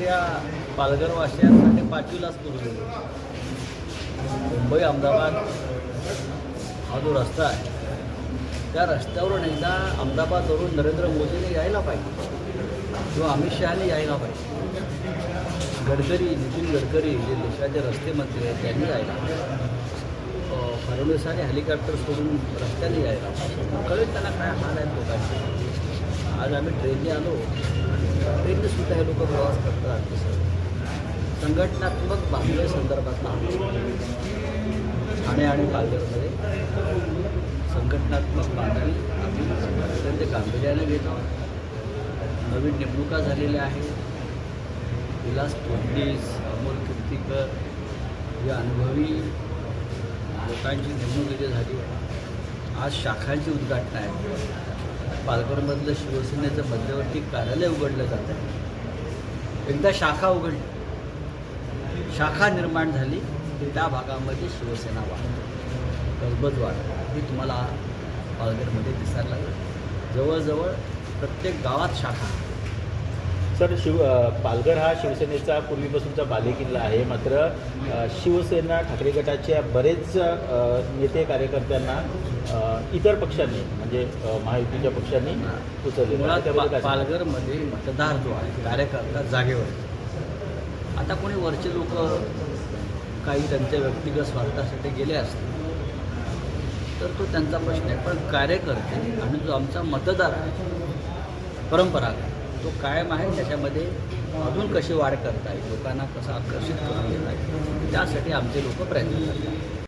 सगळ्या पालघरवासियांसाठी पाचवीलाच करू दिलं मुंबई अहमदाबाद हा जो रस्ता आहे त्या रस्त्यावरून एकदा अहमदाबादवरून नरेंद्र मोदीने यायला पाहिजे. किंवा अमित शहाने यायला पाहिजे. गडकरी नितीन गडकरी जे देशाचे रस्ते मंत्री आहेत त्यांनी यायला फडणवीसाने हेलिकॉप्टर सोडून रस्त्याने यायला पाहिजे. कळेल त्यांना काय हाल आहेत लोकांचे. आज आम्ही ट्रेनने आलो. ट्रेनने सुद्धा हे लोक प्रवास करतात संघटनात्मक बांधल्या संदर्भातला ठाणे आणि पालघरमध्ये संघटनात्मक बांधणी आम्ही अत्यंत गांभीर्याने घेत आहोत. नवीन नेमणुका झालेल्या आहेत. विलास फडणीस अमोल कीर्तीकर या अनुभवी लोकांची नेमणूक इथे झाली. आज शाखांची उद्घाटन आहे. पालघरमधलं शिवसेनेचं मध्यवर्ती कार्यालय उघडलं जात आहे. एकदा शाखा उघडली. शाखा निर्माण झाली त्या भागामध्ये शिवसेना वाढ. गजबज वाढ. ही तुम्हाला पालघरमध्ये दिसायला लागेल. जवळजवळ प्रत्येक गावात शाखा. सर शिव पालघर हा शिवसेनेचा पूर्वीपासूनचा बालेकिल्ला आहे. मात्र शिवसेना ठाकरे गटाच्या बरेच नेते कार्यकर्त्यांना इतर पक्षांनी म्हणजे महायुतीच्या पक्षांनी उचलले. पालघरमध्ये मतदार जो आहे कार्यकर्ता जागेवर. आता कोणी वरचे लोक काही त्यांच्या व्यक्तिगत स्वार्थासाठी गेले असतील तर तो त्यांचा प्रश्न आहे. पण कार्यकर्ते आणि जो आमचा मतदार आहे परंपरागत तो कायम आहे त्याच्यामध्ये अजून कशी वाढ करता येईल लोकांना कसं आकर्षित करून घेता येईल त्यासाठी आमचे लोक प्रयत्न करतात.